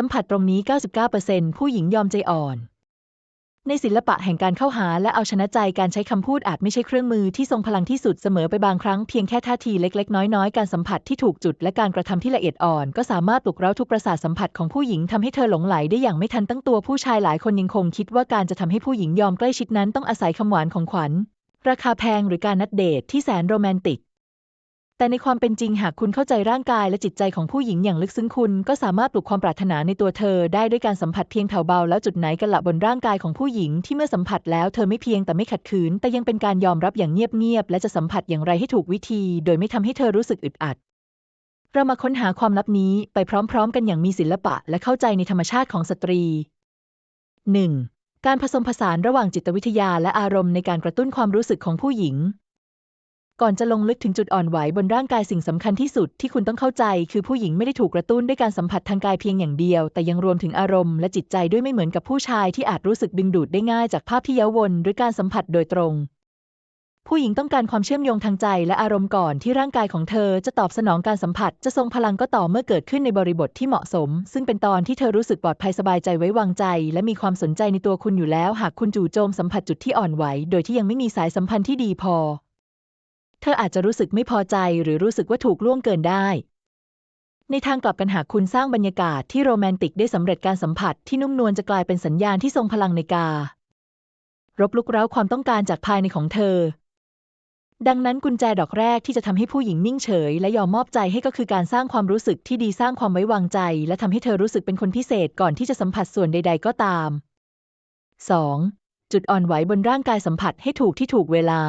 สัมผัสตรงนี้ 99%ผู้หญิงยอมใจอ่อน ในศิลปะแห่งการเข้าหาและเอาชนะใจการใช้คำพูดอาจไม่ใช่เครื่องมือที่ทรงพลังที่สุดเสมอไปบางครั้งเพียงแค่ท่าทีเล็ก ๆ น้อยๆ การสัมผัสที่ถูกจุดและการกระทำที่ละเอียดอ่อน ก็สามารถปลุกเร้าทุกประสาทสัมผัสของผู้หญิงทำให้เธอหลงไหลได้อย่างไม่ทันตั้งตัวผู้ชายหลายคนยังคงคิดว่าการจะทำให้ผู้หญิงยอมใกล้ชิดนั้นต้องอาศัยคำหวานของขวัญ ราคาแพงหรือการนัดเดทที่แสนโรแมนติก แต่ในความเป็นจริงหากคุณเข้าใจร่างกายและจิตใจของผู้หญิงอย่างลึกซึ้งคุณก็สามารถปลุกความปรารถนาในตัวเธอได้ด้วยการสัมผัสเพียงแผ่วเบาแล้วจุดไหนกันละบนร่างกายของผู้หญิงที่เมื่อสัมผัสแล้วเธอไม่เพียงแต่ไม่ขัดขืน แต่ยังเป็นการยอมรับอย่างเงียบๆและจะสัมผัสอย่างไรให้ถูกวิธี โดยไม่ทำให้เธอรู้สึกอึดอัด เรามาค้นหาความลับนี้ไปพร้อม ๆ กันอย่างมีศิลปะ และเข้าใจในธรรมชาติของสตรี 1. การผสมผสานระหว่างจิตวิทยาและอารมณ์ในการกระตุ้นความรู้สึกของผู้หญิง ก่อนจะลงลึกถึงจุดอ่อนไหวบนร่างกายสิ่งสำคัญที่สุดที่คุณต้องเข้าใจ คือผู้หญิงไม่ได้ถูกกระตุ้นด้วยการสัมผัสทางกายเพียงอย่างเดียว แต่ยังรวมถึงอารมณ์และจิตใจด้วยไม่เหมือนกับผู้ชายที่อาจรู้สึกดึงดูดได้ง่ายจากภาพที่เย้าวนหรือการสัมผัสโดยตรง ผู้หญิงต้องการความเชื่อมโยงทางใจและอารมณ์ก่อนที่ร่างกายของเธอจะตอบสนองการสัมผัส จะทรงพลังก็ต่อเมื่อเกิดขึ้นในบริบทที่เหมาะสม ซึ่งเป็นตอนที่เธอรู้สึกปลอดภัยสบายใจไว้วางใจ และมีความสนใจในตัวคุณอยู่แล้ว หากคุณจู่โจมสัมผัสจุดที่อ่อนไหว โดยที่ยังไม่มีสายสัมพันธ์ที่ดีพอ เธออาจจะรู้สึกไม่พอใจหรือรู้สึกว่าถูกล่วงเกินได้ ในทางกลับกันหากคุณสร้างบรรยากาศที่โรแมนติกได้สำเร็จการสัมผัสที่นุ่มนวลจะกลายเป็นสัญญาณที่ทรงพลังในการรบลุกเร้าความต้องการจากภายในของเธอ ดังนั้นกุญแจดอกแรกที่จะทำให้ผู้หญิงนิ่งเฉย และยอมมอบใจให้ก็คือการสร้างความรู้สึกที่ดีสร้างความไว้วางใจ และทำให้เธอรู้สึกเป็นคนพิเศษก่อนที่จะสัมผัสส่วนใด ๆ ก็ตาม 2. จุดอ่อนไหวบนร่างกายสัมผัสให้ถูกที่ถูกเวลา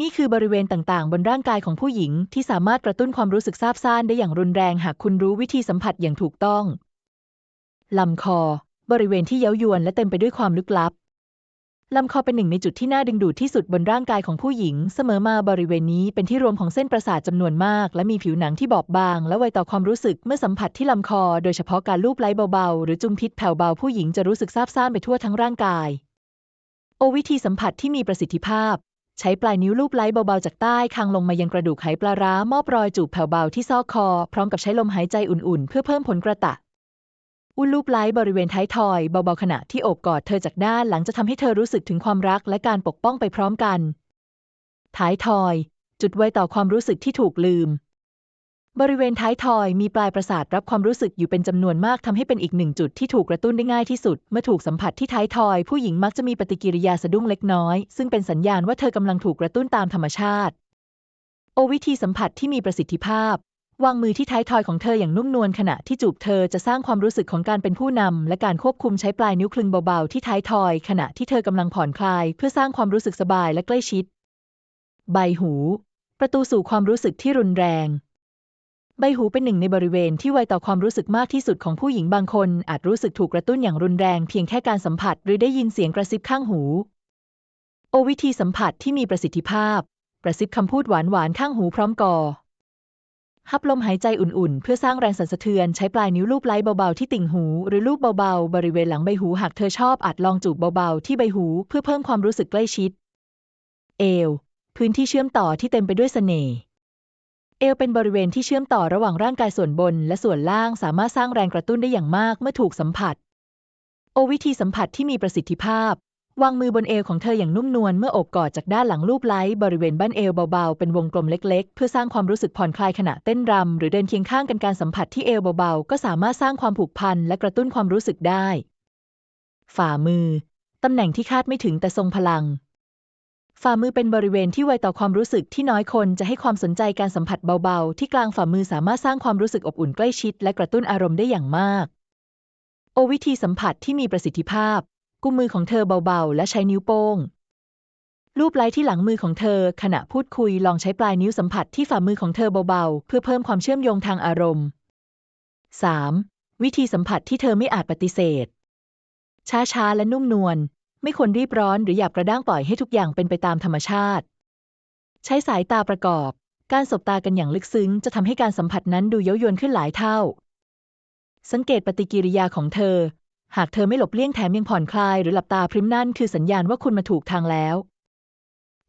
นี่คือบริเวณต่างๆ บนร่างกายของผู้หญิงที่สามารถกระตุ้นความรู้สึกซาบซ่านได้อย่างรุนแรงหากคุณรู้วิธีสัมผัสอย่างถูกต้อง ลำคอ บริเวณที่เย้ายวนและเต็มไปด้วยความลึกลับ ลำคอเป็นหนึ่งในจุดที่น่าดึงดูดที่สุดบนร่างกายของผู้หญิง เสมอมาบริเวณนี้เป็นที่รวมของเส้นประสาทจำนวนมาก และมีผิวหนังที่บอบบาง และไวต่อความรู้สึกเมื่อสัมผัสที่ลำคอ โดยเฉพาะการลูบไล้เบาๆ หรือจุมพิษแผ่วเบาผู้หญิงจะรู้สึกซาบซ่านไปทั่วทั้งร่างกาย โอวิธีสัมผัสที่มีประสิทธิภาพ ใช้ปลายนิ้วลูบไล้เบาๆจากใต้คางลงมายังกระดูกไหปลาร้ามอบรอยจูบแผ่วเบาที่ซอกคอ พร้อมกับใช้ลมหายใจอุ่นๆ เพื่อเพิ่มผลกระตะ อุ้นลูบไล้บริเวณท้ายทอยเบาๆขณะที่โอบกอดเธอจากด้านหลังจะทำให้เธอรู้สึกถึงความรักและการปกป้องไปพร้อมกัน ท้ายทอย จุดไวต่อความรู้สึกที่ถูกลืม บริเวณท้ายทอยมีปลายประสาทรับความรู้สึกอยู่เป็นจำนวนมากทำให้เป็นอีกหนึ่งจุดที่ถูกกระตุ้นได้ง่ายที่สุด เมื่อถูกสัมผัสที่ท้ายทอย ผู้หญิงมักจะมีปฏิกิริยาสะดุ้งเล็กน้อย ซึ่งเป็นสัญญาณว่าเธอกำลังถูกกระตุ้นตามธรรมชาติ โอวิธีสัมผัสที่มีประสิทธิภาพ วางมือที่ท้ายทอยของเธออย่างนุ่มนวลขณะที่จูบเธอจะสร้างความรู้สึกของการเป็นผู้นำและการควบคุมใช้ปลายนิ้วคลึงเบาๆที่ท้ายทอย ขณะที่เธอกำลังผ่อนคลาย เพื่อสร้างความรู้สึกสบายและใกล้ชิด ใบหู ประตูสู่ความรู้สึกที่รุนแรง ใบหูเป็นหนึ่งในบริเวณที่ไวต่อความรู้สึกมากที่สุดของผู้หญิงบางคน อาจรู้สึกถูกกระตุ้นอย่างรุนแรงเพียงแค่การสัมผัสหรือได้ยินเสียงกระซิบข้างหู โอวิธีสัมผัสที่มีประสิทธิภาพ กระซิบคำพูดหวานๆข้างหูพร้อมกอฮับลมหายใจอุ่นๆ เพื่อสร้างแรงสั่นสะเทือนใช้ปลายนิ้วลูบไล้เบาๆที่ติ่งหู หรือลูบเบาๆ บริเวณหลังใบหูหากเธอชอบอาจลองจูบเบาๆ ที่ใบหูเพื่อเพิ่มความรู้สึกใกล้ชิด เอว พื้นที่เชื่อมต่อที่เต็มไปด้วยเสน่ห์ เอวเป็นบริเวณที่เชื่อมต่อระหว่างร่างกายส่วนบน และส่วนล่างสามารถสร้างแรงกระตุ้นได้อย่างมากเมื่อถูกสัมผัส โอวิธีสัมผัสที่มีประสิทธิภาพ วางมือบนเอวของเธออย่างนุ่มนวลเมื่ออบกอดจากด้านหลังลูบไล้บริเวณบั้นเอวเบาๆ เป็นวงกลมเล็กๆ เพื่อสร้างความรู้สึกผ่อนคลายขณะเต้นรำหรือเดินเคียงข้างกันการสัมผัสที่เอวเบาๆ ก็สามารถสร้างความผูกพันและกระตุ้นความรู้สึกได้ ฝ่ามือตำแหน่งที่คาดไม่ถึงแต่ทรงพลัง ฝ่ามือเป็นบริเวณที่ไวต่อความรู้สึกที่น้อยคนจะให้ความสนใจการสัมผัสเบาๆ ที่กลางฝ่ามือสามารถสร้างความรู้สึกอบอุ่นใกล้ชิด และกระตุ้นอารมณ์ได้อย่างมาก โอวิธีสัมผัสที่มีประสิทธิภาพ กุมมือของเธอเบาๆ และใช้นิ้วโป้งลูบไล้ที่หลังมือของเธอ ขณะพูดคุยลองใช้ปลายนิ้วสัมผัสที่ฝ่ามือของเธอเบาๆ เพื่อเพิ่มความเชื่อมโยงทางอารมณ์ 3. วิธีสัมผัสที่เธอไม่อาจปฏิเสธ ช้าๆ และนุ่มนวล ไม่ควรรีบร้อนหรือหยาบกระด้างปล่อยให้ทุกอย่างเป็นไปตามธรรมชาติ ใช้สายตาประกอบ การสบตากันอย่างลึกซึ้ง จะทำให้การสัมผัสนั้นดูเย้ายวนขึ้นหลายเท่า สังเกตปฏิกิริยาของเธอ หากเธอไม่หลบเลี่ยงแถมยังผ่อนคลายหรือหลับตาพริมนั่นคือสัญญาณว่าคุณมาถูกทางแล้ว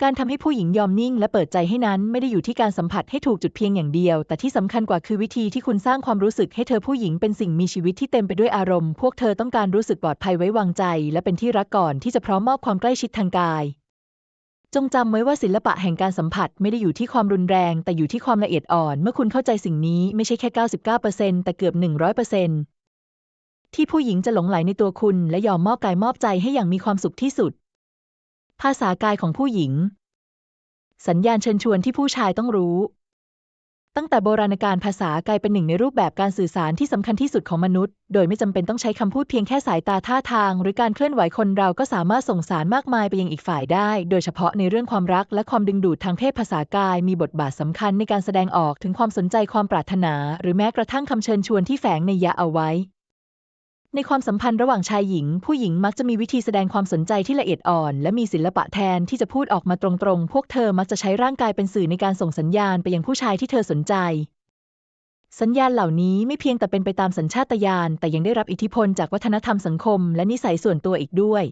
การทำให้ผู้หญิงยอมนิ่งและเปิดใจให้นั้นไม่ได้อยู่ที่การสัมผัสให้ถูกจุดเพียงอย่างเดียว แต่ที่สำคัญกว่าคือวิธีที่คุณสร้างความรู้สึกให้เธอผู้หญิงเป็นสิ่งมีชีวิตที่เต็มไปด้วยอารมณ์ พวกเธอต้องการรู้สึกปลอดภัยไว้วางใจ และเป็นที่รักก่อนที่จะพร้อมมอบความใกล้ชิดทางกาย จงจำไว้ว่าศิลปะแห่งการสัมผัสไม่ได้อยู่ที่ความรุนแรง แต่อยู่ที่ความละเอียดอ่อน เมื่อคุณเข้าใจสิ่งนี้ไม่ใช่แค่ 99%แต่เกือบ 100%ที่ผู้หญิงจะหลงไหลในตัวคุณ และยอมมอบกายมอบใจให้อย่างมีความสุขที่สุด ภาษากายของผู้หญิง สัญญาณเชิญชวนที่ผู้ชายต้องรู้ ตั้งแต่โบราณกาลภาษากายเป็นหนึ่งในรูปแบบการสื่อสารที่สำคัญที่สุดของมนุษย์ โดยไม่จำเป็นต้องใช้คำพูดเพียงแค่สายตาท่าทาง หรือการเคลื่อนไหวคนเราก็สามารถส่งสารมากมายไปยังอีกฝ่ายได้ โดยเฉพาะในเรื่องความรักและความดึงดูดทางเพศภาษากายมีบทบาทสำคัญในการแสดงออกถึงความสนใจความปรารถนา หรือแม้กระทั่งคำเชิญชวนที่แฝงในยะเอาไว้ ในความสัมพันธ์ระหว่างชายหญิง ผู้หญิงมักจะมีวิธีแสดงความสนใจที่ละเอียดอ่อน และมีศิลปะแทนที่จะพูดออกมาตรงๆ พวกเธอมักจะใช้ร่างกายเป็นสื่อในการส่งสัญญาณไปยังผู้ชายที่เธอสนใจ สัญญาณเหล่านี้ไม่เพียงแต่เป็นไปตามสัญชาตญาณแต่ยังได้รับอิทธิพลจากวัฒนธรรมสังคม และนิสัยส่วนตัวอีกด้วย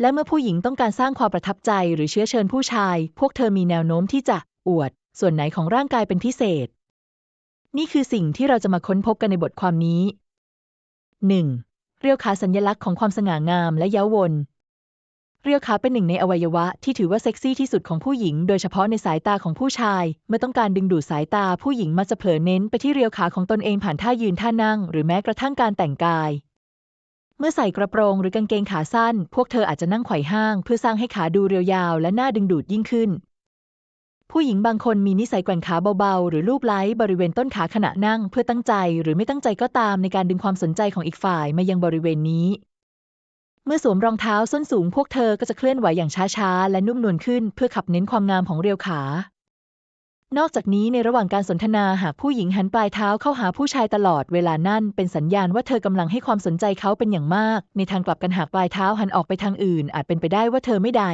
และเมื่อผู้หญิงต้องการสร้างความประทับใจหรือเชื้อเชิญผู้ชาย พวกเธอมีแนวโน้มที่จะอวด ส่วนไหนของร่างกายเป็นพิเศษ นี่คือสิ่งที่เราจะมาค้นพบกันในบทความนี้ 1. เรียวขาสัญญลักษณ์ของความสง่างามและเย้าวน เรียวขาเป็นหนึ่งในอวัยวะที่ถือว่าเซ็กซี่ที่สุดของผู้หญิง โดยเฉพาะในสายตาของผู้ชาย เมื่อต้องการดึงดูดสายตาผู้หญิงมักจะเผลอเน้นไปที่เรียวขาของตนเองผ่านท่ายืนท่านั่ง หรือแม้กระทั่งการแต่งกาย เมื่อใส่กระโปรงหรือกางเกงขาสั้น พวกเธออาจจะนั่งไขว่ห้าง เพื่อสร้างให้ขาดูเรียวยาวและน่าดึงดูดยิ่งขึ้น ผู้หญิงบางคนมีนิสัยแกว่งขาเบาๆ หรือลูบไล้บริเวณต้นขาขณะนั่ง เพื่อตั้งใจหรือไม่ตั้งใจก็ตามในการดึงความสนใจของอีกฝ่ายมายังบริเวณนี้ เมื่อสวมรองเท้าส้นสูงพวกเธอก็จะเคลื่อนไหวอย่างช้าๆ และนุ่มนวลขึ้น เพื่อขับเน้นความงามของเรียวขานอกจากนี้ในระหว่างการสนทนาหากผู้หญิงหันปลายเท้าเข้าหาผู้ชายตลอดเวลานั่นเป็นสัญญาณว่าเธอกำลังให้ความสนใจเขาเป็นอย่างมาก ในทางกลับกันหากปลายเท้าหันออกไปทางอื่น อาจเป็นไปได้ว่าเธอไม่ใด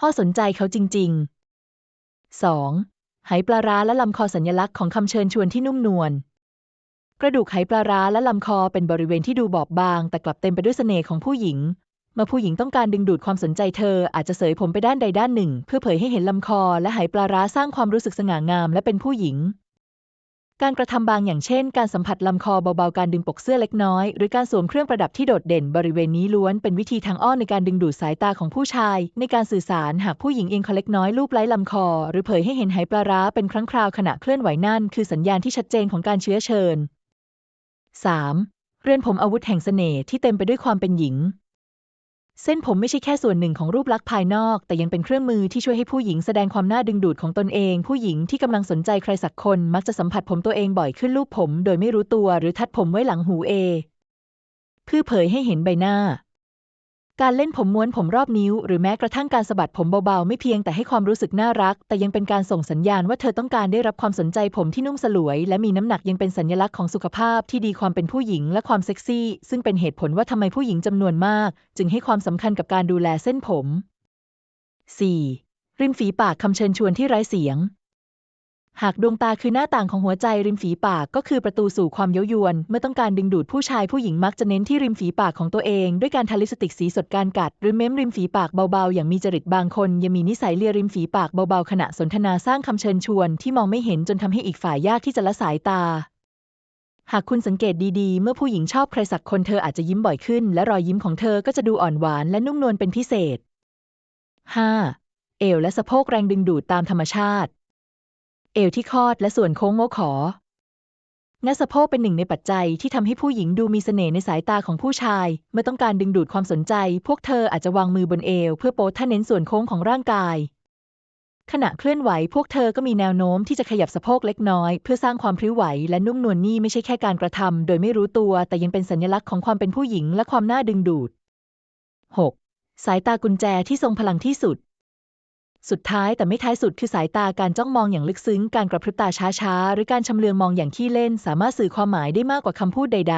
ข้อสนใจเขาจริง ๆ 2. ไหปลาร้าและลำคอสัญลักษณ์ของคำเชิญชวนที่นุ่มนวล กระดูกไหปลาร้าและลำคอเป็นบริเวณที่ดูบอบบาง แต่กลับเต็มไปด้วยเสน่ห์ของผู้หญิง เมื่อผู้หญิงต้องการดึงดูดความสนใจเธอ อาจจะเสยผมไปด้านใดด้านหนึ่ง เพื่อเผยให้เห็นลำคอและไหปลาร้าสร้างความรู้สึกสง่างามและเป็นผู้หญิง การกระทำบางอย่างเช่น การสัมผัสลำคอเบาๆ การดึงปกเสื้อเล็กน้อย หรือการสวมเครื่องประดับที่โดดเด่นบริเวณนี้ล้วนเป็นวิธีทางอ้อนในการดึงดูดสายตาของผู้ชาย ในการสื่อสารหากผู้หญิงเอียงคอเล็กน้อยลูบไล้ลำคอ หรือเผยให้เห็นไหปลาร้าเป็นครั้งคราวขณะเคลื่อนไหวนั่นคือสัญญาณที่ชัดเจนของการเชื้อเชิญ 3. เรือนผมอาวุธแห่งเสน่ห์ที่เต็มไปด้วยความเป็นหญิง เส้นผมไม่ใช่แค่ส่วนหนึ่งของรูปลักษณ์ภายนอก แต่ยังเป็นเครื่องมือที่ช่วยให้ผู้หญิงแสดงความน่าดึงดูดของตนเอง ผู้หญิงที่กำลังสนใจใครสักคนมักจะสัมผัสผมตัวเองบ่อยขึ้นลูบผม โดยไม่รู้ตัวหรือทัดผมไว้หลังหูเอ เพื่อเผยให้เห็นใบหน้า การเล่นผมม้วนผมรอบนิ้ว หรือแม้กระทั่งการสะบัดผมเบาๆ ไม่เพียงแต่ให้ความรู้สึกน่ารัก แต่ยังเป็นการส่งสัญญาณว่าเธอต้องการได้รับความสนใจผมที่นุ่มสลวย และมีน้ำหนักยังเป็นสัญลักษณ์ของสุขภาพที่ดีความเป็นผู้หญิงและความเซ็กซี่ ซึ่งเป็นเหตุผลว่าทำไมผู้หญิงจำนวนมาก จึงให้ความสำคัญกับการดูแลเส้นผม 4. ริมฝีปากคำเชิญชวนที่ไร้เสียง หากดวงตาคือหน้าต่างของหัวใจริมฝีปากก็คือประตูสู่ความเย้ายวน เมื่อต้องการดึงดูดผู้ชายผู้หญิงมักจะเน้นที่ริมฝีปากของตัวเอง ด้วยการทาลิปสติกสีสดการกัด หรือเม้มริมฝีปากเบาๆ อย่างมีจริตบางคน ยังมีนิสัยเลียริมฝีปากเบาๆ ขณะสนทนาสร้างคำเชิญชวน ที่มองไม่เห็นจนทำให้อีกฝ่ายยากที่จะละสายตา หากคุณสังเกตดีๆ เมื่อผู้หญิงชอบใครสักคนเธออาจจะยิ้มบ่อยขึ้น และรอยยิ้มของเธอก็จะดูอ่อนหวานและนุ่มนวลเป็นพิเศษ 5. เอวและสะโพกแรงดึงดูดตามธรรมชาติ เอวที่คอดและส่วนโค้งโงขอหน้าสะโพกเป็นหนึ่งในปัจจัยที่ทำให้ผู้หญิงดูมีเสน่ห์ในสายตาของผู้ชาย เมื่อต้องการดึงดูดความสนใจ พวกเธออาจจะวางมือบนเอว เพื่อโพสท่าเน้นส่วนโค้งของร่างกาย ขณะเคลื่อนไหว พวกเธอก็มีแนวโน้มที่จะขยับสะโพกเล็กน้อย เพื่อสร้างความพริ้วไหวและนุ่มนวลนี่ไม่ใช่แค่การกระทำโดยไม่รู้ตัว แต่ยังเป็นสัญลักษณ์ของความเป็นผู้หญิงและความน่าดึงดูด 6. สายตากุญแจที่ทรงพลังที่สุด สุดท้ายแต่ไม่ท้ายสุดคือสายตาการจ้องมองอย่างลึกซึ้ง การกระพริบตาช้าๆ หรือการชำเลืองมองอย่างขี้เล่น สามารถสื่อความหมายได้มากกว่าคำพูดใด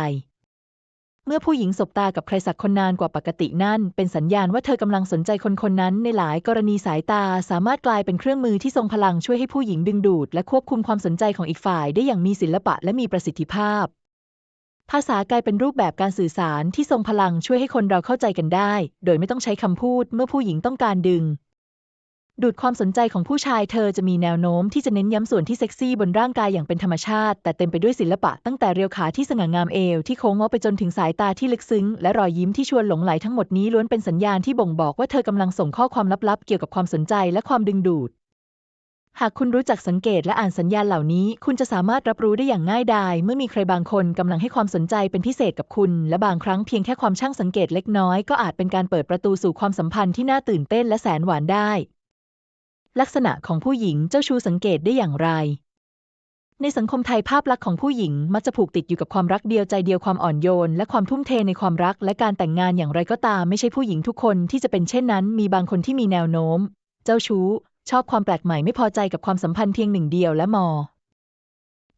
ๆ เมื่อผู้หญิงสบตากับใครสักคนนานกว่าปกตินั่น เป็นสัญญาณว่าเธอกำลังสนใจคนคนนั้น ในหลายกรณีสายตาสามารถกลายเป็นเครื่องมือที่ทรงพลังช่วยให้ผู้หญิงดึงดูด และควบคุมความสนใจของอีกฝ่ายได้อย่างมีศิลปะและมีประสิทธิภาพ ภาษากลายเป็นรูปแบบการสื่อสารที่ทรงพลังช่วยให้คนเราเข้าใจกันได้ โดยไม่ต้องใช้คำพูด เมื่อผู้หญิงต้องการดึง ดูดความสนใจของผู้ชายเธอจะมีแนวโน้มที่จะเน้นย้ำส่วนที่เซ็กซี่บนร่างกายอย่างเป็นธรรมชาติ แต่เต็มไปด้วยศิลปะตั้งแต่เรียวขาที่สง่างามเอวที่โค้งงอไปจนถึงสายตาที่ลึกซึ้ง และรอยยิ้มที่ชวนหลงไหลทั้งหมดนี้ล้วนเป็นสัญญาณที่บ่งบอกว่าเธอกำลังส่งข้อความลับๆ เกี่ยวกับความสนใจและความดึงดูด หากคุณรู้จักสังเกตและอ่านสัญญาณเหล่านี้ คุณจะสามารถรับรู้ได้อย่างง่ายดาย เมื่อมีใครบางคนกำลังให้ความสนใจเป็นพิเศษกับคุณ และบางครั้งเพียงแค่ความช่างสังเกตเล็กน้อยก็อาจเป็นการเปิดประตูสู่ความสัมพันธ์ที่น่าตื่นเต้นและแสนหวานได้ ลักษณะของผู้หญิงเจ้าชู้สังเกตได้อย่างไร ในสังคมไทยภาพลักษณ์ของผู้หญิงมักจะผูกติดอยู่กับความรักเดียวใจเดียวความอ่อนโยน และความทุ่มเทในความรักและการแต่งงานอย่างไรก็ตามไม่ใช่ผู้หญิงทุกคนที่จะเป็นเช่นนั้น มีบางคนที่มีแนวโน้ม เจ้าชู้ ชอบความแปลกใหม่ไม่พอใจกับความสัมพันธ์เพียงหนึ่งเดียวและมอ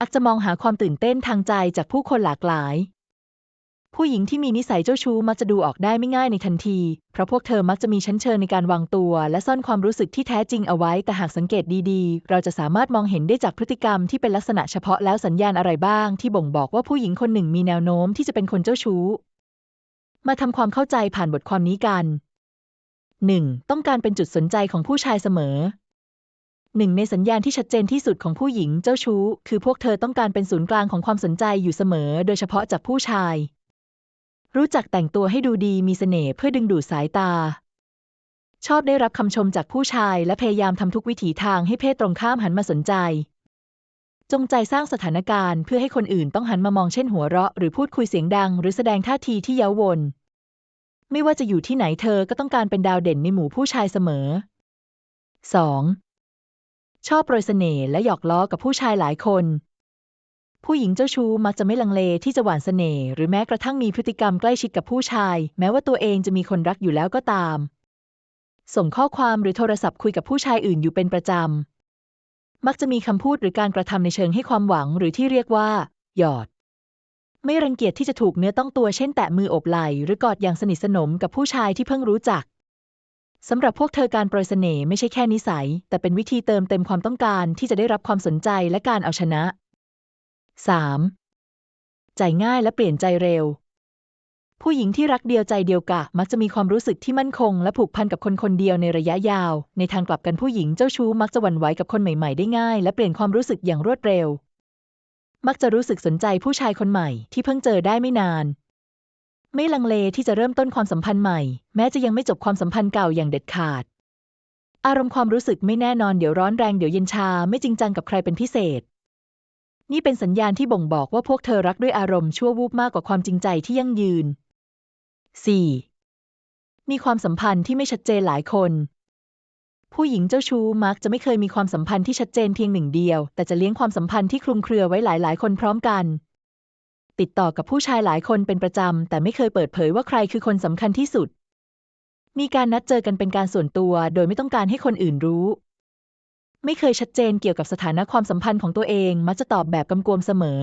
อาจจะมองหาความตื่นเต้นทางใจจากผู้คนหลากหลาย ผู้หญิงที่มีนิสัยเจ้าชู้มักจะดูออกได้ไม่ง่ายในทันที เพราะพวกเธอมักจะมีชั้นเชิงในการวางตัว และซ่อนความรู้สึกที่แท้จริงเอาไว้ แต่หากสังเกตดีๆ เราจะสามารถมองเห็นได้จากพฤติกรรมที่เป็นลักษณะเฉพาะแล้วสัญญาณอะไรบ้าง ที่บ่งบอกว่าผู้หญิงคนหนึ่งมีแนวโน้มที่จะเป็นคนเจ้าชู้ มาทำความเข้าใจผ่านบทความนี้กัน 1. ต้องการเป็นจุดสนใจของผู้ชายเสมอหนึ่งในสัญญาณที่ชัดเจนที่สุดของผู้หญิงเจ้าชู้ คือพวกเธอต้องการเป็นศูนย์กลางของความสนใจอยู่เสมอ โดยเฉพาะจากผู้ชาย รู้จักแต่งตัวให้ดูดีมีเสน่ห์เพื่อดึงดูดสายตา ชอบได้รับคำชมจากผู้ชายและพยายามทำทุกวิถีทางให้เพศตรงข้ามหันมาสนใจ จงใจสร้างสถานการณ์เพื่อให้คนอื่นต้องหันมามองเช่นหัวเราะ หรือพูดคุยเสียงดัง หรือแสดงท่าทีที่เย้าวน ไม่ว่าจะอยู่ที่ไหนเธอก็ต้องการเป็นดาวเด่นในหมู่ผู้ชายเสมอ 2. ชอบโปรยเสน่ห์และหยอกล้อกับผู้ชายหลายคน ผู้หญิงเจ้าชู้มักจะไม่ลังเลที่จะหวานเสน่ห์หรือแม้กระทั่งมีพฤติกรรมใกล้ชิดกับผู้ชาย แม้ว่าตัวเองจะมีคนรักอยู่แล้วก็ตาม ส่งข้อความหรือโทรศัพท์คุยกับผู้ชายอื่นอยู่เป็นประจำ มักจะมีคำพูดหรือการกระทำในเชิงให้ความหวังหรือที่เรียกว่า หยอด ไม่รังเกียจที่จะถูกเนื้อต้องตัวเช่นแตะมือโอบไหล่หรือกอดอย่างสนิทสนมกับผู้ชายที่เพิ่งรู้จักสำหรับพวกเธอการโปรยเสน่ห์ไม่ใช่แค่นิสัย แต่เป็นวิธีเติมเต็มความต้องการที่จะได้รับความสนใจและการเอาชนะ 3. ใจง่ายและเปลี่ยนใจเร็ว ผู้หญิงที่รักเดียวใจเดียวกะ มักจะมีความรู้สึกที่มั่นคง และผูกพันกับคนคนเดียวในระยะยาว ในทางกลับกันผู้หญิงเจ้าชู้มักจะหวั่นไหวกับคนใหม่ๆได้ง่าย และเปลี่ยนความรู้สึกอย่างรวดเร็ว มักจะรู้สึกสนใจผู้ชายคนใหม่ที่เพิ่งเจอได้ไม่นาน ไม่ลังเลที่จะเริ่มต้นความสัมพันธ์ใหม่ แม้จะยังไม่จบความสัมพันธ์เก่าอย่างเด็ดขาด อารมณ์ความรู้สึกไม่แน่นอนเดี๋ยวร้อนแรงเดี๋ยวเย็นชาไม่จริงจังกับใครเป็นพิเศษ นี่เป็นสัญญาณที่บ่งบอกว่าพวกเธอรักด้วยอารมณ์ชั่ววูบมากกว่าความจริงใจที่ยั่งยืน 4. มีความสัมพันธ์ที่ไม่ชัดเจนหลายคน ผู้หญิงเจ้าชู้มักจะไม่เคยมีความสัมพันธ์ที่ชัดเจนเพียงหนึ่งเดียว แต่จะเลี้ยงความสัมพันธ์ที่คลุมเครือไว้หลาย ๆ คนพร้อมกัน ติดต่อกับผู้ชายหลายคนเป็นประจำ แต่ไม่เคยเปิดเผยว่าใครคือคนสำคัญที่สุด มีการนัดเจอกันเป็นการส่วนตัว โดยไม่ต้องการให้คนอื่นรู้ ไม่เคยชัดเจนเกี่ยวกับสถานะความสัมพันธ์ของตัวเอง มักจะตอบแบบกำกวมเสมอ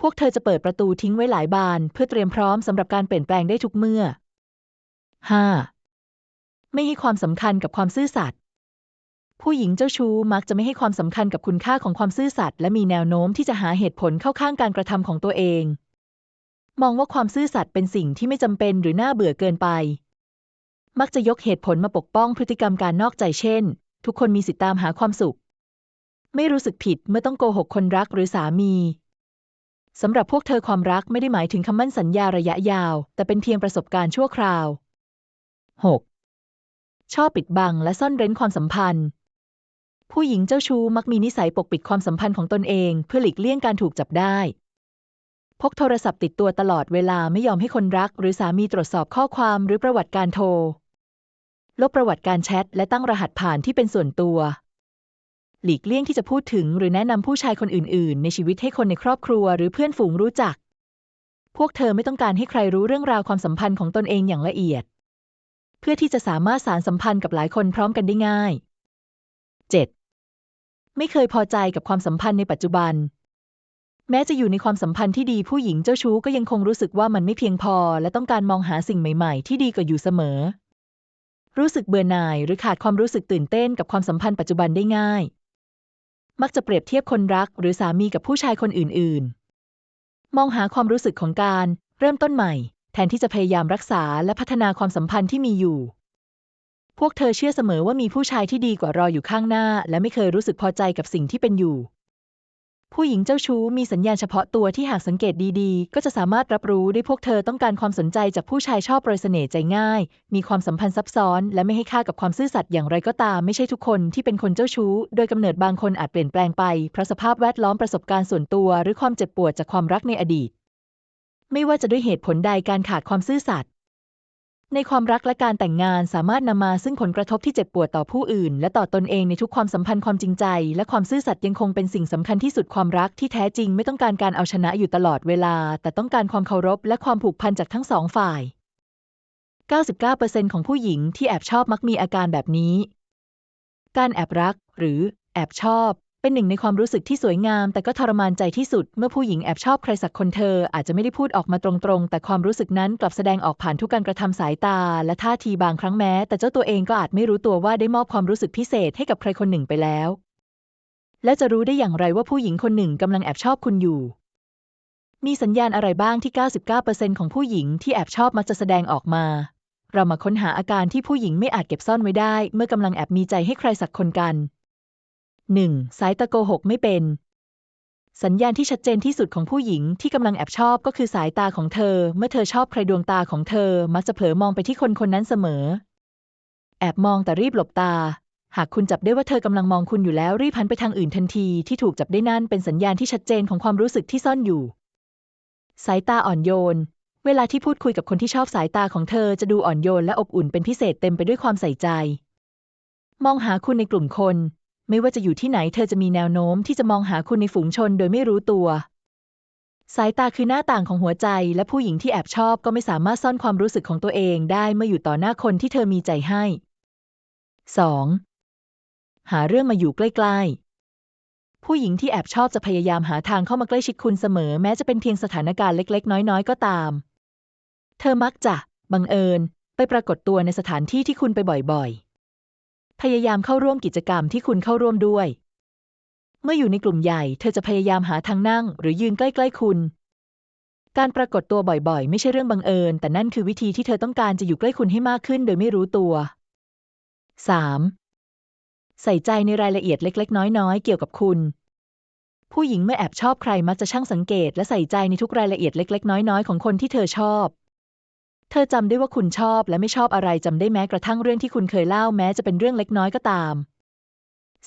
พวกเธอจะเปิดประตูทิ้งไว้หลายบาน เพื่อเตรียมพร้อมสำหรับการเปลี่ยนแปลงได้ทุกเมื่อ 5. ไม่ให้ความสำคัญกับความซื่อสัตย์ผู้หญิงเจ้าชู้มักจะไม่ให้ความสำคัญกับคุณค่าของความซื่อสัตย์และมีแนวโน้มที่จะหาเหตุผลเข้าข้างการกระทำของตัวเอง มองว่าความซื่อสัตย์เป็นสิ่งที่ไม่จำเป็นหรือน่าเบื่อเกินไป มักจะยกเหตุผลมาปกป้องพฤติกรรมการนอกใจเช่น ทุกคนมีสิทธิตามหาความสุข ไม่รู้สึกผิดเมื่อต้องโกหกคนรักหรือสามีสำหรับพวกเธอความรักไม่ได้หมายถึงคำมั่นสัญญาระยะยาว แต่เป็นเพียงประสบการณ์ชั่วคราว 6. ชอบปิดบังและซ่อนเร้นความสัมพันธ์ ผู้หญิงเจ้าชู้มักมีนิสัยปกปิดความสัมพันธ์ของตนเอง เพื่อหลีกเลี่ยงการถูกจับได้ พกโทรศัพท์ติดตัวตลอดเวลาไม่ยอมให้คนรัก หรือสามีตรวจสอบข้อความหรือประวัติการโทร ลบประวัติการแชทและตั้งรหัสผ่านที่เป็นส่วนตัว หลีกเลี่ยงที่จะพูดถึงหรือแนะนำผู้ชายคนอื่น ๆ ในชีวิตให้คนในครอบครัวหรือเพื่อนฝูงรู้จัก พวกเธอไม่ต้องการให้ใครรู้เรื่องราวความสัมพันธ์ของตนเองอย่างละเอียด เพื่อที่จะสามารถสารสัมพันธ์กับหลายคนพร้อมกันได้ง่าย 7. ไม่เคยพอใจกับความสัมพันธ์ในปัจจุบันแม้จะอยู่ในความสัมพันธ์ที่ดีผู้หญิงเจ้าชู้ก็ยังคงรู้สึกว่ามันไม่เพียงพอ และต้องการมองหาสิ่งใหม่ ๆ ที่ดีกว่าอยู่เสมอ รู้สึกเบื่อหน่าย หรือขาดความรู้สึกตื่นเต้นกับความสัมพันธ์ปัจจุบันได้ง่าย มักจะเปรียบเทียบคนรักหรือสามีกับผู้ชายคนอื่น ๆ มองหาความรู้สึกของการเริ่มต้นใหม่ แทนที่จะพยายามรักษาและพัฒนาความสัมพันธ์ที่มีอยู่ พวกเธอเชื่อเสมอว่ามีผู้ชายที่ดีกว่ารออยู่ข้างหน้า และไม่เคยรู้สึกพอใจกับสิ่งที่เป็นอยู่ ผู้หญิงเจ้าชู้มีสัญญาณเฉพาะตัวที่หากสังเกตดีๆ ก็จะสามารถรับรู้ได้พวกเธอต้องการความสนใจจากผู้ชายชอบโปรยเสน่ห์ใจง่าย มีความสัมพันธ์ซับซ้อน และไม่ให้ค่ากับความซื่อสัตย์อย่างไรก็ตามไม่ใช่ทุกคนที่เป็นคนเจ้าชู้ โดยกำเนิดบางคนอาจเปลี่ยนแปลงไปเพราะสภาพแวดล้อมประสบการณ์ส่วนตัว หรือความเจ็บปวดจากความรักในอดีต ไม่ว่าจะด้วยเหตุผลใดการขาดความซื่อสัตย์ ในความรักและการแต่งงานสามารถนำมาซึ่งผลกระทบที่เจ็บปวดต่อผู้อื่น และต่อตนเองในทุกความสัมพันธ์ความจริงใจ และความซื่อสัตย์ยังคงเป็นสิ่งสำคัญที่สุดความรักที่แท้จริงไม่ต้องการการเอาชนะอยู่ตลอดเวลา แต่ต้องการความเคารพและความผูกพันจากทั้งสองฝ่าย 99%ของผู้หญิงที่แอบชอบมักมีอาการแบบนี้ การแอบรัก หรือ แอบชอบ เป็นหนึ่งในความรู้สึกที่สวยงาม แต่ก็ทรมานใจที่สุด เมื่อผู้หญิงแอบชอบใครสักคนเธอ อาจจะไม่ได้พูดออกมาตรงๆ แต่ความรู้สึกนั้นกลับแสดงออกผ่านทุกการกระทำสายตา และท่าทีบางครั้งแม้ แต่เจ้าตัวเองก็อาจไม่รู้ตัวว่าได้มอบความรู้สึกพิเศษให้กับใครคนหนึ่งไปแล้ว และจะรู้ได้อย่างไรว่าผู้หญิงคนหนึ่งกำลังแอบชอบคุณอยู่ มีสัญญาณอะไรบ้างที่ 99%ของผู้หญิงที่แอบชอบมักจะแสดงออกมา เรามาค้นหาอาการที่ผู้หญิงไม่อาจเก็บซ่อนไว้ได้ เมื่อกำลังแอบมีใจให้ใครสักคนกัน 1. สายตาโกหกไม่เป็น สัญญาณที่ชัดเจนที่สุดของผู้หญิงที่กำลังแอบชอบก็คือสายตาของเธอ เมื่อเธอชอบใครดวงตาของเธอ มักจะเผลอมองไปที่คนคนนั้นเสมอ แอบมองแต่รีบหลบตา หากคุณจับได้ว่าเธอกำลังมองคุณอยู่แล้วรีบหันไปทางอื่นทันทีที่ถูกจับได้นั่นเป็นสัญญาณที่ชัดเจนของความรู้สึกที่ซ่อนอยู่ สายตาอ่อนโยน เวลาที่พูดคุยกับคนที่ชอบสายตาของเธอจะดูอ่อนโยนและอบอุ่นเป็นพิเศษเต็มไปด้วยความใส่ใจ มองหาคุณในกลุ่มคน ไม่ว่าจะอยู่ที่ไหนเธอจะมีแนวโน้มที่จะมองหาคุณในฝูงชนโดยไม่รู้ตัว สายตาคือหน้าต่างของหัวใจ และผู้หญิงที่แอบชอบก็ไม่สามารถซ่อนความรู้สึกของตัวเองได้เมื่ออยู่ต่อหน้าคนที่เธอมีใจให้ 2. หาเรื่องมาอยู่ใกล้ ๆผู้หญิงที่แอบชอบจะพยายามหาทางเข้ามาใกล้ชิดคุณเสมอ แม้จะเป็นเพียงสถานการณ์เล็ก ๆ น้อยๆ ก็ตาม เธอมักจะ บังเอิญ ไปปรากฏตัวในสถานที่ที่คุณไปบ่อยๆ พยายามเข้าร่วมกิจกรรมที่คุณเข้าร่วมด้วย เมื่ออยู่ในกลุ่มใหญ่ เธอจะพยายามหาทางนั่ง หรือยืนใกล้ๆคุณ การปรากฏตัวบ่อยๆ ไม่ใช่เรื่องบังเอิญ แต่นั่นคือวิธีที่เธอต้องการจะอยู่ใกล้คุณให้มากขึ้นโดยไม่รู้ตัว 3. ใส่ใจในรายละเอียดเล็ก ๆ น้อยๆ เกี่ยวกับคุณ ผู้หญิงเมื่อแอบชอบใครมักจะช่างสังเกต และใส่ใจในทุกรายละเอียดเล็ก ๆ น้อยๆ ของคนที่เธอชอบ เธอจำได้ว่าคุณชอบและไม่ชอบอะไรจำได้แม้กระทั่งเรื่องที่คุณเคยเล่าแม้จะเป็นเรื่องเล็กน้อยก็ตาม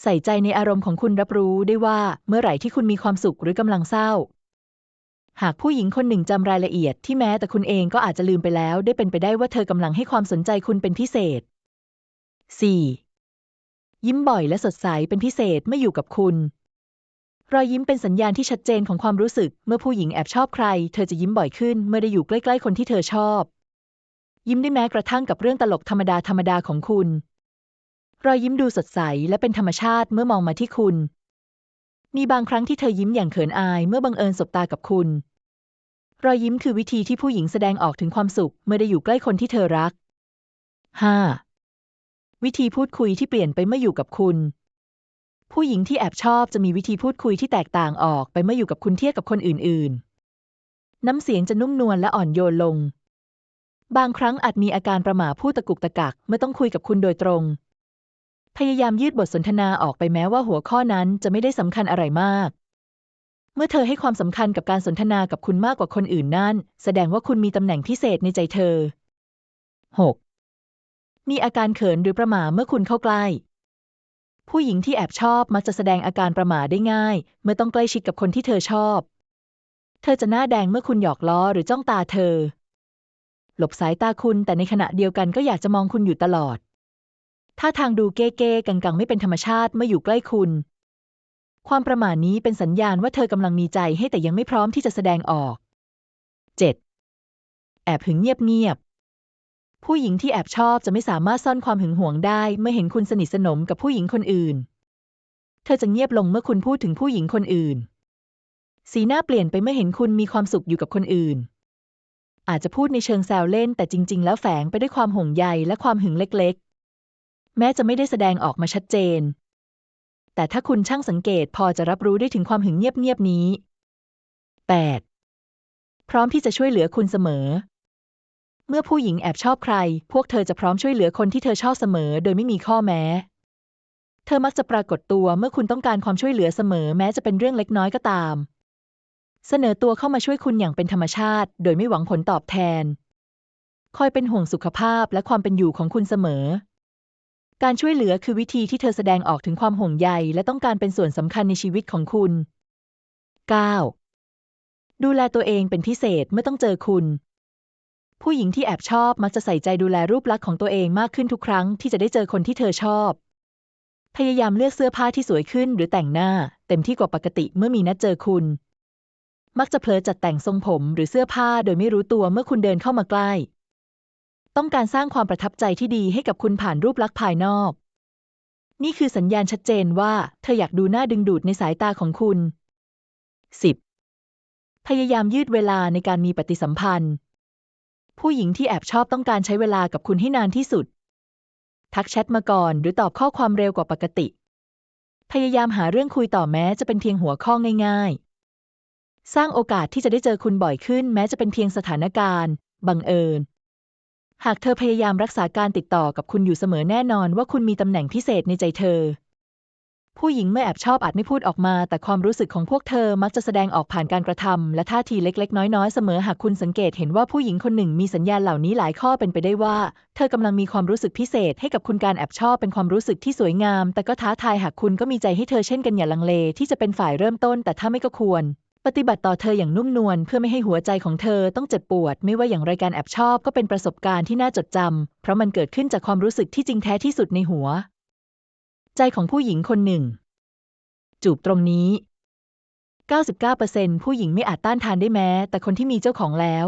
ใส่ใจในอารมณ์ของคุณรับรู้ได้ว่าเมื่อไหร่ที่คุณมีความสุขหรือกำลังเศร้า หากผู้หญิงคนหนึ่งจำรายละเอียดที่แม้แต่คุณเองก็อาจจะลืมไปแล้ว ได้เป็นไปได้ว่าเธอกำลังให้ความสนใจคุณเป็นพิเศษ 4. ยิ้มบ่อยและสดใสเป็นพิเศษเมื่ออยู่กับคุณรอยยิ้มเป็นสัญญาณที่ชัดเจนของความรู้สึก เมื่อผู้หญิงแอบชอบใคร เธอจะยิ้มบ่อยขึ้น เมื่อได้อยู่ใกล้ ๆ คนที่เธอชอบ ยิ้มได้แม้กระทั่งกับเรื่องตลกธรรมดาธรรมดาของคุณ รอยยิ้มดูสดใสและเป็นธรรมชาติเมื่อมองมาที่คุณ มีบางครั้งที่เธอยิ้มอย่างเขินอายเมื่อบังเอิญสบตากับคุณ รอยยิ้มคือวิธีที่ผู้หญิงแสดงออกถึงความสุขเมื่อได้อยู่ใกล้คนที่เธอรัก 5. วิธีพูดคุยที่เปลี่ยนไปเมื่ออยู่กับคุณ ผู้หญิงที่แอบชอบจะมีวิธีพูดคุยที่แตกต่างออกไปเมื่ออยู่กับคุณเทียบกับคนอื่น ๆ น้ำเสียงจะนุ่มนวลและอ่อนโยนลง บางครั้งอาจมีอาการประหม่าพูดตะกุกตะกักเมื่อต้องคุยกับคุณโดยตรง พยายามยืดบทสนทนาออกไปแม้ว่าหัวข้อนั้นจะไม่ได้สำคัญอะไรมาก เมื่อเธอให้ความสำคัญกับการสนทนากับคุณมากกว่าคนอื่นนั่น แสดงว่าคุณมีตำแหน่งพิเศษในใจเธอ 6. มีอาการเขินหรือประหม่าเมื่อคุณเข้าใกล้ ผู้หญิงที่แอบชอบมักจะแสดงอาการประหม่าได้ง่าย เมื่อต้องใกล้ชิดกับคนที่เธอชอบ เธอจะหน้าแดงเมื่อคุณหยอกล้อหรือจ้องตาเธอ หลบสายตาคุณแต่ในขณะเดียวกันก็อยากจะมองคุณอยู่ตลอดถ้าทางดูเก้ๆกังๆ ไม่เป็นธรรมชาติเมื่ออยู่ใกล้คุณ ความประม่านี้เป็นสัญญาณว่าเธอกำลังมีใจให้แต่ยังไม่พร้อมที่จะแสดงออก 7. แอบหึงเงียบๆ ผู้หญิงที่แอบชอบจะไม่สามารถซ่อนความหึงหวงได้เมื่อเห็นคุณสนิทสนมกับผู้หญิงคนอื่น เธอจะเงียบลงเมื่อคุณพูดถึงผู้หญิงคนอื่น สีหน้าเปลี่ยนไปเมื่อเห็นคุณมีความสุขอยู่กับคนอื่น อาจจะพูดในเชิงแซวเล่น แต่จริง ๆ แล้วแฝงไปด้วยความห่วงใยและความหึงเล็กๆ แม้จะไม่ได้แสดงออกมาชัดเจน แต่ถ้าคุณช่างสังเกตพอจะรับรู้ได้ถึงความหึงเงียบ ๆ นี้ 8. พร้อมที่จะช่วยเหลือคุณเสมอ เมื่อผู้หญิงแอบชอบใคร พวกเธอจะพร้อมช่วยเหลือคนที่เธอชอบเสมอ โดยไม่มีข้อแม้ เธอมักจะปรากฏตัวเมื่อคุณต้องการความช่วยเหลือเสมอ แม้จะเป็นเรื่องเล็กน้อยก็ตาม เสนอตัวเข้ามาช่วยคุณอย่างเป็นธรรมชาติ โดยไม่หวังผลตอบแทน คอยเป็นห่วงสุขภาพและความเป็นอยู่ของคุณเสมอ การช่วยเหลือคือวิธีที่เธอแสดงออกถึงความห่วงใย และต้องการเป็นส่วนสำคัญในชีวิตของคุณ 9. ดูแลตัวเองเป็นพิเศษเมื่อต้องเจอคุณ ผู้หญิงที่แอบชอบมักจะใส่ใจดูแลรูปลักษณ์ของตัวเองมากขึ้นทุกครั้งที่จะได้เจอคนที่เธอชอบ พยายามเลือกเสื้อผ้าที่สวยขึ้นหรือแต่งหน้า เต็มที่กว่าปกติเมื่อมีนัดเจอคุณ มักจะเพลอจัดแต่งทรงผมหรือเสื้อผ้าโดยไม่รู้ตัวเมื่อคุณเดินเข้ามาใกล้ ต้องการสร้างความประทับใจที่ดีให้กับคุณผ่านรูปลักษณ์ภายนอก นี่คือสัญญาณชัดเจนว่าเธออยากดูหน่าดึงดูดในสายตาของคุณ 10. พยายามยืดเวลาในการมีปฏิสัมพันธ์ ผู้หญิงที่แอบชอบต้องการใช้เวลากับคุณให้นานที่สุด ทักแชทมาก่อนหรือตอบข้อความเร็วกว่าปกติ พยายามหาเรื่องคุยต่อแม้จะเป็นเพียงหัวข้อง่ายๆ สร้างโอกาสที่จะได้เจอคุณบ่อยขึ้น แม้จะเป็นเพียงสถานการณ์ บังเอิญ หากเธอพยายามรักษาการติดต่อกับคุณอยู่เสมอแน่นอนว่าคุณมีตำแหน่งพิเศษในใจเธอ ผู้หญิงเมื่อแอบชอบอาจไม่พูดออกมา แต่ความรู้สึกของพวกเธอมักจะแสดงออกผ่านการกระทำและท่าทีเล็ก ๆ น้อยๆเสมอหากคุณสังเกตเห็นว่าผู้หญิงคนหนึ่งมีสัญญาณเหล่านี้หลายข้อเป็นไปได้ว่า เธอกำลังมีความรู้สึกพิเศษให้กับคุณการแอบชอบเป็นความรู้สึกที่สวยงาม แต่ก็ท้าทายหากคุณก็มีใจให้เธอเช่นกันอย่าลังเลที่จะเป็นฝ่ายเริ่มต้น แต่ถ้าไม่ก็ควร ปฏิบัติต่อเธออย่างนุ่มนวลเพื่อไม่ให้หัวใจของเธอต้องเจ็บปวด ไม่ว่าอย่างไรการแอบชอบก็เป็นประสบการณ์ที่น่าจดจำเพราะมันเกิดขึ้นจากความรู้สึกที่จริงแท้ที่สุดในหัว ใจของผู้หญิงคนหนึ่ง จูบตรงนี้ 99%ผู้หญิงไม่อาจต้านทานได้แม้ แต่คนที่มีเจ้าของแล้ว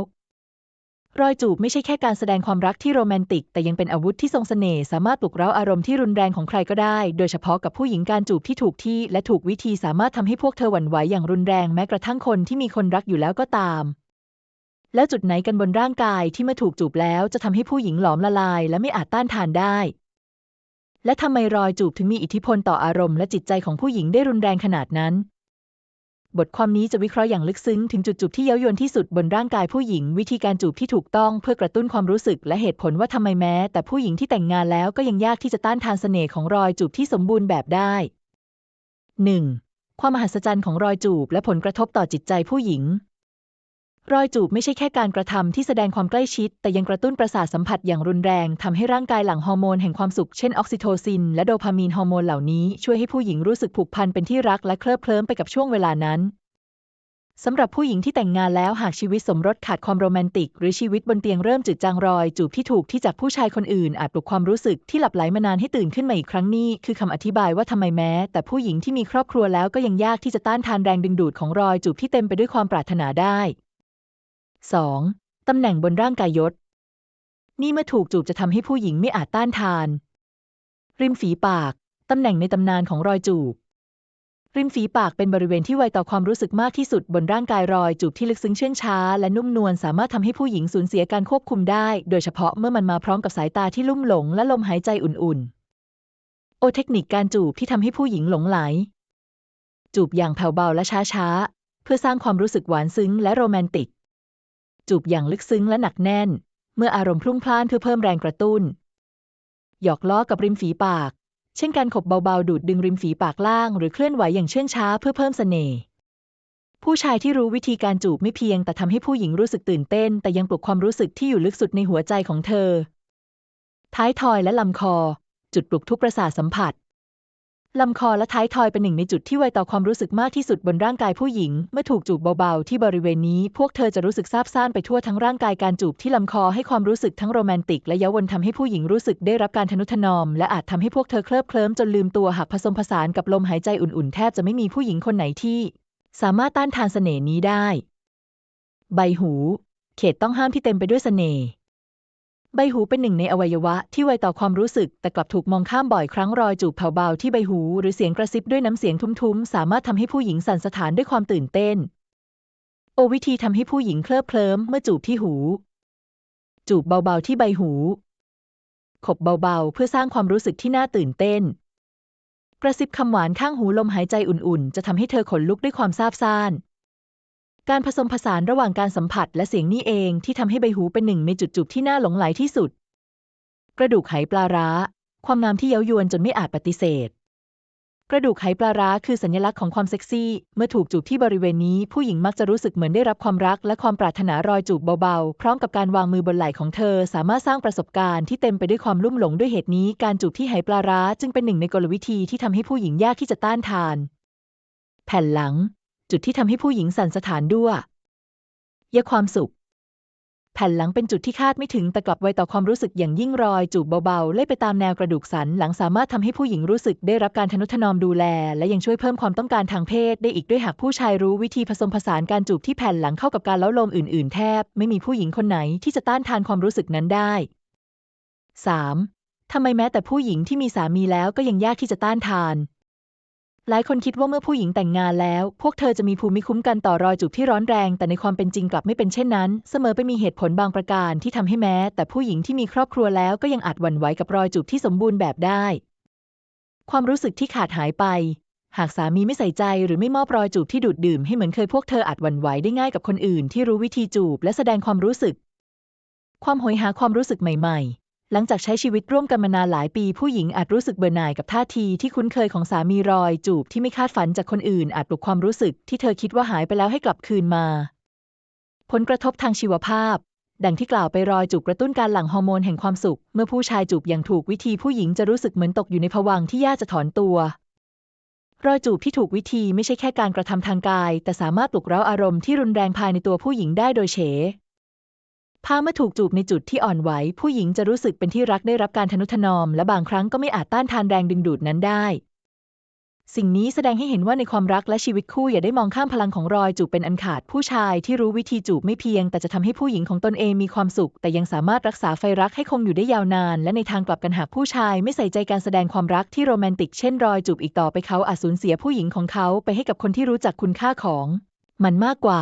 รอยจูบไม่ใช่แค่การแสดงความรักที่โรแมนติก แต่ยังเป็นอาวุธที่ทรงเสน่ห์สามารถปลุกเร้าอารมณ์ที่รุนแรงของใครก็ได้ โดยเฉพาะกับผู้หญิงการจูบที่ถูกที่ และถูกวิธีสามารถทำให้พวกเธอหวั่นไหวอย่างรุนแรงแม้กระทั่งคนที่มีคนรักอยู่แล้วก็ตาม แล้วจุดไหนกันบนร่างกายที่เมื่อถูกจูบแล้วจะทำให้ผู้หญิงหลอมละลาย และไม่อาจต้านทานได้ และทำไมรอยจูบถึงมีอิทธิพลต่ออารมณ์และจิตใจของผู้หญิงได้รุนแรงขนาดนั้น บทความนี้จะวิเคราะห์อย่างลึกซึ้งถึงจุดจูบที่เย้ายวนที่สุดบนร่างกายผู้หญิง วิธีการจูบที่ถูกต้องเพื่อกระตุ้นความรู้สึกและเหตุผลว่าทำไมแม้ แต่ผู้หญิงที่แต่งงานแล้วก็ยังยากที่จะต้านทานเสน่ห์ของรอยจูบที่สมบูรณ์แบบได้ 1. ความมหัศจรรย์ของรอยจูบและผลกระทบต่อจิตใจผู้หญิง รอยจูบไม่ใช่แค่การกระทำที่แสดงความใกล้ชิด แต่ยังกระตุ้นประสาทสัมผัสอย่างรุนแรงทำให้ร่างกายหลั่งฮอร์โมนแห่งความสุขเช่นออกซิโทซิน และโดพามีนฮอร์โมนเหล่านี้ช่วยให้ผู้หญิงรู้สึกผูกพันเป็นที่รักและเคลิบเคลิ้มไปกับช่วงเวลานั้นสำหรับผู้หญิงที่แต่งงานแล้วหากชีวิตสมรสขาดความโรแมนติก หรือชีวิตบนเตียงเริ่มจืดจางรอย จูบที่ถูกที่จากผู้ชายคนอื่น อาจปลุกความรู้สึกที่หลับไหลมานานให้ตื่นขึ้นมาอีกครั้งนี้ คือคำอธิบายว่าทำไมแม้ แต่ผู้หญิงที่มีครอบครัวแล้วก็ยังยากที่จะต้านทานแรงดึงดูดของรอยจูบที่เต็มไปด้วยความปรารถนาได้ 2. ตำแหน่งบนร่างกายยศ นี่เมื่อถูกจูบจะทำให้ผู้หญิงไม่อาจต้านทาน ริมฝีปาก ตำแหน่งในตำนานของรอยจูบ ริมฝีปากเป็นบริเวณที่ไวต่อความรู้สึกมากที่สุดบนร่างกายรอยจูบที่ลึกซึ้งเชื่องช้า และนุ่มนวลสามารถทำให้ผู้หญิงสูญเสียการควบคุมได้ โดยเฉพาะเมื่อมันมาพร้อมกับสายตาที่ลุ่มหลงและลมหายใจอุ่นๆ โอเทคนิคการจูบที่ทำให้ผู้หญิงหลงไหล จูบอย่างแผ่วเบาและช้าๆเพื่อสร้างความรู้สึกหวานซึ้งและโรแมนติก จูบอย่างลึกซึ้งและหนักแน่น เมื่ออารมณ์พลุ่งพล่านเพื่อเพิ่มแรงกระตุ้น หยอกล้อกับริมฝีปาก เช่นการขบเบาๆ ดูดดึงริมฝีปากล่าง หรือเคลื่อนไหวอย่างเชื่องช้าเพื่อเพิ่มเสน่ห์ผู้ชายที่รู้วิธีการจูบไม่เพียง แต่ทำให้ผู้หญิงรู้สึกตื่นเต้น แต่ยังปลุกความรู้สึกที่อยู่ลึกสุดในหัวใจของเธอ ท้ายทอยและลำคอ จุดปลุกทุกประสาทสัมผัส ลำคอและท้ายทอยเป็นหนึ่งในจุดที่ไวต่อความรู้สึกมากที่สุดบนร่างกายผู้หญิง เมื่อถูกจูบเบาๆ ที่บริเวณนี้ พวกเธอจะรู้สึกซาบซ่านไปทั่วทั้งร่างกายการจูบที่ลำคอให้ความรู้สึกทั้งโรแมนติก และเย้าวนทำให้ผู้หญิงรู้สึกได้รับการทนุถนอม และอาจทำให้พวกเธอเคลิบเคลิ้มจนลืมตัวหากผสมผสานกับลมหายใจอุ่นๆ แทบจะไม่มีผู้หญิงคนไหนที่ สามารถต้านทานเสน่ห์นี้ได้ ใบหู เขตต้องห้ามที่เต็มไปด้วยเสน่ห์ ใบหูเป็นหนึ่งในอวัยวะที่ไวต่อความรู้สึก แต่กลับถูกมองข้ามบ่อยครั้งรอยจูบเบาๆที่ใบหู หรือเสียงกระซิบด้วยน้ำเสียงทุ้มๆ สามารถทำให้ผู้หญิงสั่นสะท้านด้วยความตื่นเต้น โอวิธีทำให้ผู้หญิงเคลิบเคลิ้มเมื่อจูบที่หู จูบเบาๆที่ใบหู ขบเบาๆ เพื่อสร้างความรู้สึกที่น่าตื่นเต้น กระซิบคำหวานข้างหูลมหายใจอุ่นๆ จะทำให้เธอขนลุกด้วยความซาบซ่าน การผสมผสานระหว่างการสัมผัสและเสียงนี่เองที่ทำให้ใบหูเป็นหนึ่งในจุดจูบที่น่าหลงไหลที่สุด กระดูกไหปลาร้า ความงามที่เย้ายวนจนไม่อาจปฏิเสธ กระดูกไหปลาร้าคือสัญลักษณ์ของความเซ็กซี่ เมื่อถูกจูบที่บริเวณนี้ผู้หญิงมักจะรู้สึกเหมือนได้รับความรัก และความปรารถนารอยจูบเบาๆ พร้อมกับการวางมือบนไหล่ของเธอ สามารถสร้างประสบการณ์ที่เต็มไปด้วยความลุ่มหลงด้วยเหตุนี้การจูบที่ไหปลาร้าจึงเป็นหนึ่งในกลวิธีที่ทำให้ผู้หญิงยากที่จะต้านทาน แผ่นหลัง จุดที่ทำให้ผู้หญิงสั่นสะท้านด้วยยาความสุข แผ่นหลังเป็นจุดที่คาดไม่ถึงแต่กลับไวต่อความรู้สึกอย่างยิ่งรอยจูบเบาๆเล่ยไปตามแนวกระดูกสันหลังสามารถทำให้ผู้หญิงรู้สึกได้รับการทนุถนอมดูแล และยังช่วยเพิ่มความต้องการทางเพศ ได้อีกด้วยหากผู้ชายรู้วิธีผสมผสานการจูบที่แผ่นหลังเข้ากับการเล้าลมอื่น ๆ แทบ ไม่มีผู้หญิงคนไหนที่จะต้านทานความรู้สึกนั้นได้ 3. ทำไมแม้แต่ผู้หญิงที่มีสามีแล้วก็ยังยากที่จะต้านทาน หลายคนคิดว่าเมื่อผู้หญิงแต่งงานแล้ว พวกเธอจะมีภูมิคุ้มกันต่อรอยจูบที่ร้อนแรง แต่ในความเป็นจริงกลับไม่เป็นเช่นนั้น เสมอไปมีเหตุผลบางประการที่ทำให้แม้ แต่ผู้หญิงที่มีครอบครัวแล้วก็ยังอาจหวั่นไหวกับรอยจูบที่สมบูรณ์แบบได้ ความรู้สึกที่ขาดหายไป หากสามีไม่ใส่ใจหรือไม่มอบรอยจูบที่ดูดดื่มให้เหมือนเคยพวกเธออาจหวั่นไหวได้ง่ายกับคนอื่นที่รู้วิธีจูบและแสดงความรู้สึก ความโหยหาความรู้สึกใหม่ ๆ หลังจากใช้ชีวิตร่วมกันมานานหลายปี ผู้หญิงอาจรู้สึกเบื่อหน่ายกับท่าทีที่คุ้นเคยของสามีรอย จูบที่ไม่คาดฝันจากคนอื่นอาจปลุกความรู้สึกที่เธอคิดว่าหายไปแล้วให้กลับคืนมา ผลกระทบทางชีวภาพ ดังที่กล่าวไปรอยจูบกระตุ้นการหลั่งฮอร์โมนแห่งความสุข เมื่อผู้ชายจูบอย่างถูกวิธีผู้หญิงจะรู้สึกเหมือนตกอยู่ในภวังค์ที่ยากจะถอนตัวรอยจูบที่ถูกวิธีไม่ใช่แค่การกระทำทางกาย แต่สามารถปลุกเร้าอารมณ์ที่รุนแรงภายในตัวผู้หญิงได้โดยเฉ พาเมื่อถูกจูบในจุดที่อ่อนไหว ผู้หญิงจะรู้สึกเป็นที่รักได้รับการทนุถนอม และบางครั้งก็ไม่อาจต้านทานแรงดึงดูดนั้นได้ สิ่งนี้แสดงให้เห็นว่าในความรักและชีวิตคู่อย่าได้มองข้ามพลังของรอยจูบเป็นอันขาดผู้ชายที่รู้วิธีจูบไม่เพียง แต่จะทำให้ผู้หญิงของตนเองมีความสุข แต่ยังสามารถรักษาไฟรักให้คงอยู่ได้ยาวนาน และในทางกลับกันหากผู้ชายไม่ใส่ใจการแสดงความรักที่โรแมนติกเช่นรอยจูบอีกต่อไปเขาอาจสูญเสียผู้หญิงของเขาไปให้กับคนที่รู้จักคุณค่าของ มันมากกว่า